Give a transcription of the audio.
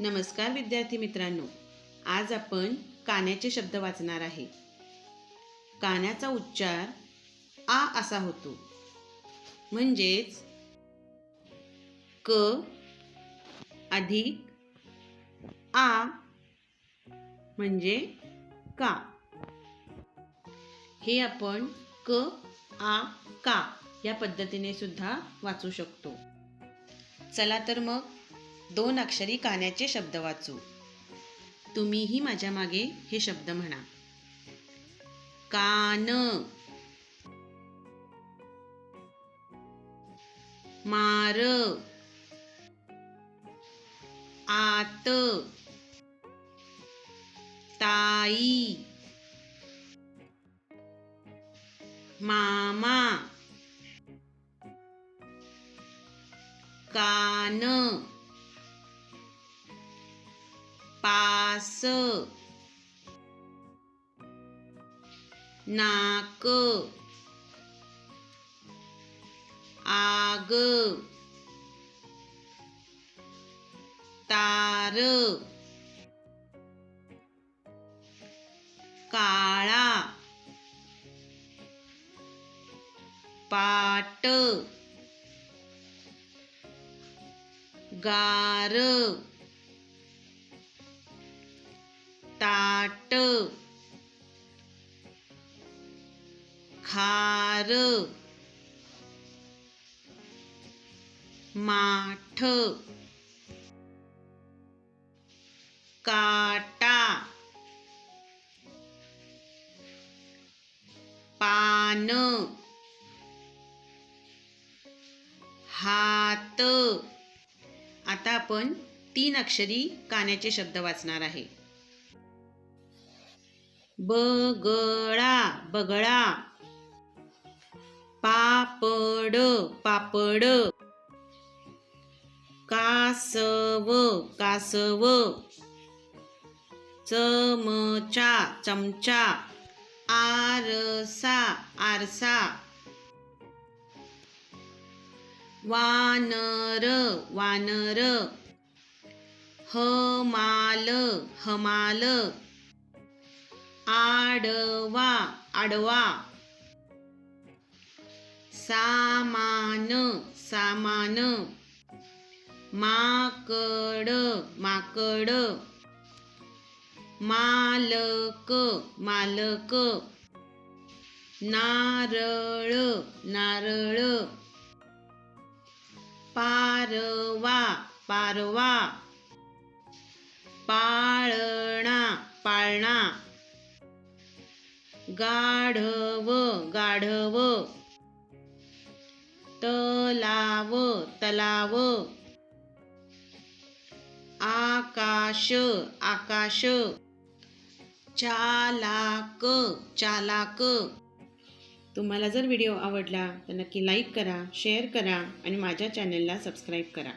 नमस्कार विद्यार्थी मित्रांनो आज आपण कान्याचे शब्द वाचणार आहे. कान्याचा उच्चार आ असा होतो. म्हणजेच क अधिक आ म्हणजे का. हे आपण क आ का या पद्धतीने सुद्धा वाचू शकतो. चला तर मग दोन अक्षरी कान्याचे शब्द वाचू. तुम्हीही माझ्या मागे हे शब्द म्हणा. कान. मार. आत. ताई. मामा. कान. पास. नाक. आग. तार. काळा. पाट. गार. ताट खार माठ काटा पान हात. आता आपण तीन अक्षरी कान्याचे शब्द वाचणार आहे. बगळा बगळा. पापड पापड. कासव कासव. चमचा चमचा. आरसा आरसा. वानर वानर. हमाल हमाल. ఆడవా అడవా సామాను సామాను. మాకడు మాకడు. మాలకు మాలకు. నారళు నారళు పారవా పారవా. పాళణా పాళణా गाढव गाढव. तलाव तलाव. आकाश आकाश. चालाक चालाक. तुम्हाला जर व्हिडिओ आवडला तर नक्की लाईक करा शेअर करा आणि माझ्या चॅनलला सबस्क्राईब करा.